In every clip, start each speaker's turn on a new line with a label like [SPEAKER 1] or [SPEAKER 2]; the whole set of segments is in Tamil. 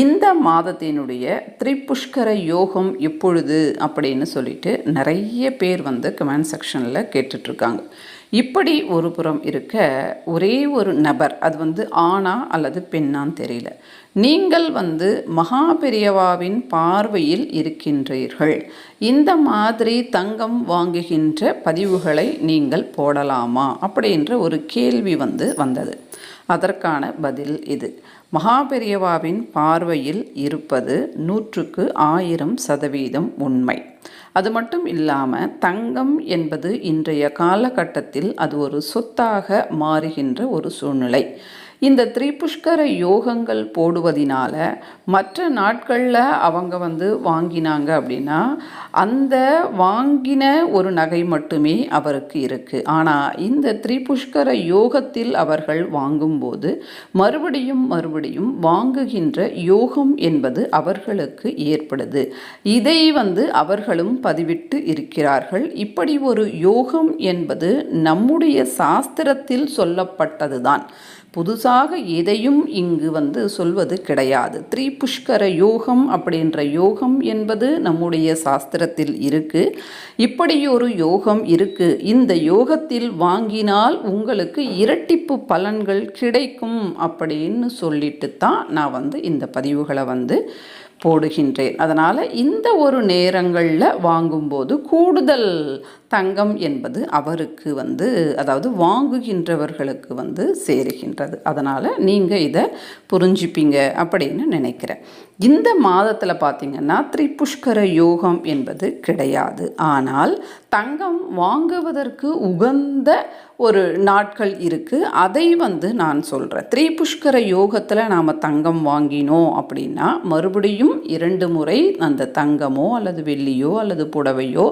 [SPEAKER 1] இந்த மாதத்தினுடைய திரிபுஷ்கர யோகம் எப்பொழுது அப்படின்னு சொல்லிட்டு நிறைய பேர் வந்து கமெண்ட் செக்ஷனில் கேட்டுட்ருக்காங்க. இப்படி ஒரு புறம் இருக்க ஒரே ஒரு நபர் அது வந்து ஆணா அல்லது பெண்ணான்னு தெரியல. நீங்கள் வந்து மகாபெரியவாவின் பார்வையில் இருக்கின்றீர்கள். இந்த மாதிரி தங்கம் வாங்குகின்ற பதிவுகளை நீங்கள் போடலாமா அப்படின்ற ஒரு கேள்வி வந்து வந்தது. அதற்கான பதில் இது. மகாபெரியவாவின் பார்வையில் இருப்பது நூற்றுக்கு ஆயிரம் சதவீதம் உண்மை. அது மட்டும் இல்லாமல் தங்கம் என்பது இன்றைய காலகட்டத்தில் அது ஒரு சொத்தாக மாறுகின்ற ஒரு சூழ்நிலை. இந்த திரிபுஷ்கர யோகங்கள் போடுவதினால மற்ற நாட்களில் அவங்க வந்து வாங்கினாங்க அப்படின்னா அந்த வாங்கின ஒரு நகை மட்டுமே அவருக்கு இருக்குது ஆனால் இந்த திரிபுஷ்கர யோகத்தில் அவர்கள் வாங்கும்போது மறுபடியும் மறுபடியும் வாங்குகின்ற யோகம் என்பது அவர்களுக்கு ஏற்படுது. இதை வந்து அவர்களும் பதிவிட்டு இருக்கிறார்கள். இப்படி ஒரு யோகம் என்பது நம்முடைய சாஸ்திரத்தில் சொல்லப்பட்டதுதான். புதுசாக எதையும் இங்கு வந்து சொல்வது கிடையாது. த்ரீ புஷ்கர யோகம் அப்படின்ற யோகம் என்பது நம்முடைய சாஸ்திரத்தில் இருக்கு. இப்படி ஒரு யோகம் இருக்கு. இந்த யோகத்தில் வாங்கினால் உங்களுக்கு இரட்டிப்பு பலன்கள் கிடைக்கும் அப்படின்னு சொல்லிட்டு தான் நான் வந்து இந்த பதிவுகளை வந்து போடுகின்றேன். அதனால் இந்த ஒரு நேரங்களில் வாங்கும்போது கூடுதல் தங்கம் என்பது அவருக்கு வந்து அதாவது வாங்குகின்றவர்களுக்கு வந்து சேருகின்றது. அதனால் நீங்கள் இதை புரிஞ்சுப்பீங்க அப்படின்னு நினைக்கிறேன். இந்த மாதத்தில் பார்த்திங்கன்னா திரிபுஷ்கர யோகம் என்பது கிடையாது. ஆனால் தங்கம் வாங்குவதற்கு உகந்த ஒரு நாட்கள் இருக்குது அதை வந்து நான் சொல்கிறேன் திரிபுஷ்கர யோகத்தில் நாம் தங்கம் வாங்கினோம் அப்படின்னா மறுபடியும் இரண்டு முறை அந்த தங்கமோ அல்லது வெள்ளியோ அல்லது புடவையோ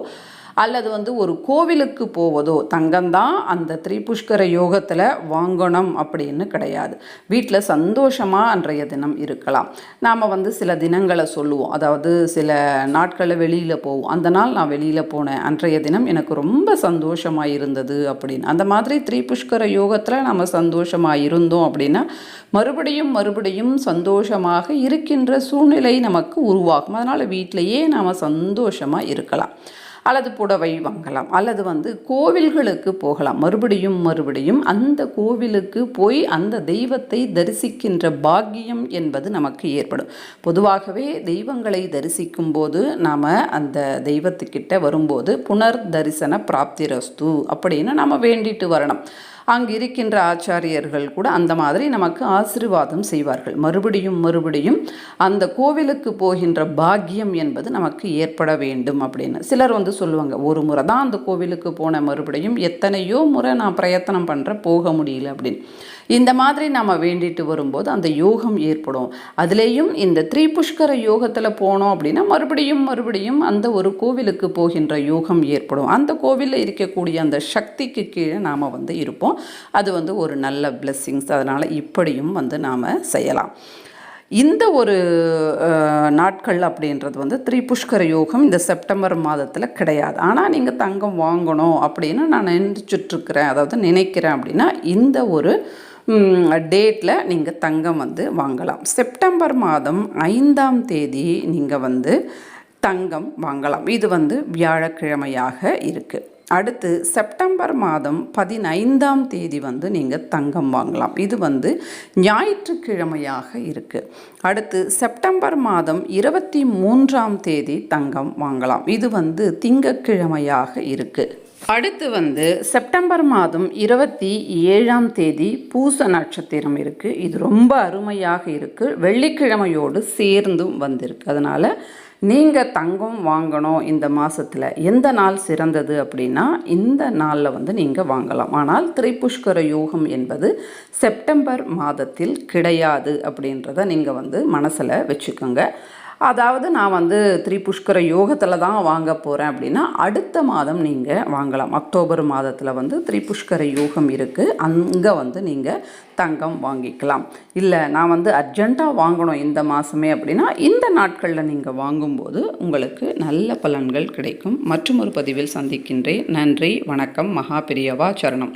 [SPEAKER 1] அல்லது வந்து ஒரு கோவிலுக்கு போவதோ தங்கம்தான் அந்த திரிபுஷ்கர யோகத்தில் வாங்கணும் அப்படின்னு கிடையாது. வீட்டில் சந்தோஷமாக அன்றைய தினம் இருக்கலாம். நாம் வந்து சில தினங்களை சொல்லுவோம். அதாவது சில நாட்களில் வெளியில் போவோம். அந்த நாள் நான் வெளியில் போனேன். அன்றைய தினம் எனக்கு ரொம்ப சந்தோஷமாக இருந்தது அப்படின்னு. அந்த மாதிரி திரிபுஷ்கர யோகத்தில் நம்ம சந்தோஷமாக இருந்தோம் அப்படின்னா மறுபடியும் மறுபடியும் சந்தோஷமாக இருக்கின்ற சூழ்நிலை நமக்கு உருவாகும். அதனால் வீட்டிலையே நாம் சந்தோஷமாக இருக்கலாம். அல்லது புடவை வாங்கலாம் அல்லது வந்து கோவில்களுக்கு போகலாம். மறுபடியும் மறுபடியும் அந்த கோவிலுக்கு போய் அந்த தெய்வத்தை தரிசிக்கின்ற பாக்கியம் என்பது நமக்கு ஏற்படும். பொதுவாகவே தெய்வங்களை தரிசிக்கும் போது நாம் அந்த தெய்வத்துக்கிட்ட வரும்போது புனர் தரிசன பிராப்திரஸ்து அப்படின்னு நம்ம வேண்டிட்டு வரணும். அங்கு இருக்கின்ற ஆச்சாரியர்கள் கூட அந்த மாதிரி நமக்கு ஆசிர்வாதம் செய்வார்கள். மறுபடியும் மறுபடியும் அந்த கோவிலுக்கு போகின்ற பாக்கியம் என்பது நமக்கு ஏற்பட வேண்டும் அப்படின்னு. சிலர் வந்து சொல்லுவாங்க ஒரு முறை தான் அந்த கோவிலுக்கு போன மறுபடியும் எத்தனையோ முறை நான் பிரயத்தனம் பண்ணுறேன் போக முடியல அப்படின்னு. இந்த மாதிரி நம்ம வேண்டிட்டு வரும்போது அந்த யோகம் ஏற்படும். அதுலேயும் இந்த த்ரீபுஷ்கர யோகத்தில் போனோம் அப்படின்னா மறுபடியும் மறுபடியும் அந்த ஒரு கோவிலுக்கு போகின்ற யோகம் ஏற்படும். அந்த கோவிலில் இருக்கக்கூடிய அந்த சக்திக்கு கீழே நாம் வந்து இருப்போம். அது வந்து ஒரு நல்ல பிளெஸ்ஸிங்ஸ் அதனால் இப்படியும் வந்து நாம் செய்யலாம். இந்த ஒரு நாட்கள் அப்படின்றது வந்து திரிபுஷ்கர யோகம் இந்த செப்டம்பர் மாதத்தில் கிடையாது. ஆனால் நீங்கள் தங்கம் வாங்கணும் அப்படின்னு நான் நினச்சிட்ருக்கிறேன் அதாவது நினைக்கிறேன் அப்படின்னா இந்த ஒரு டேட்டில் நீங்கள் தங்கம் வந்து வாங்கலாம். செப்டம்பர் மாதம் ஐந்தாம் தேதி நீங்கள் வந்து தங்கம் வாங்கலாம். இது வந்து வியாழக்கிழமையாக இருக்குது அடுத்து செப்டம்பர் மாதம் பதினைந்தாம் தேதி வந்து நீங்கள் தங்கம் வாங்கலாம். இது வந்து ஞாயிற்றுக்கிழமையாக இருக்குது அடுத்து செப்டம்பர் மாதம் இருபத்தி மூன்றாம் தேதி தங்கம் வாங்கலாம். இது வந்து திங்கக்கிழமையாக இருக்குது அடுத்து வந்து செப்டம்பர் மாதம் இருபத்தி ஏழாம் தேதி பூச நட்சத்திரம் இருக்குது இது ரொம்ப அருமையாக இருக்குது வெள்ளிக்கிழமையோடு சேர்ந்தும் வந்திருக்கு. அதனால் நீங்கள் தங்கம் வாங்கணும் இந்த மாதத்தில் எந்த நாள் சிறந்தது அப்படின்னா இந்த நாளில் வந்து நீங்கள் வாங்கலாம். ஆனால் திரைப்புஷ்கர யோகம் என்பது செப்டம்பர் மாதத்தில் கிடையாது அப்படின்றத நீங்கள் வந்து மனசில் வச்சுக்கோங்க. அதாவது நான் வந்து திரிபுஷ்கர யோகத்தில் தான் வாங்க போகிறேன் அப்படின்னா அடுத்த மாதம் நீங்கள் வாங்கலாம். அக்டோபர் மாதத்தில் வந்து திரிபுஷ்கர யோகம் இருக்குது அங்கே வந்து நீங்கள் தங்கம் வாங்கிக்கலாம். இல்லை நான் வந்து அர்ஜெண்ட்டாக வாங்கணும் இந்த மாதமே அப்படின்னா இந்த நாட்களில் நீங்கள் வாங்கும்போது உங்களுக்கு நல்ல பலன்கள் கிடைக்கும். மற்றும் ஒரு பதிவில் சந்திக்கின்றேன். நன்றி வணக்கம் மகாபிரியவா சரணம்.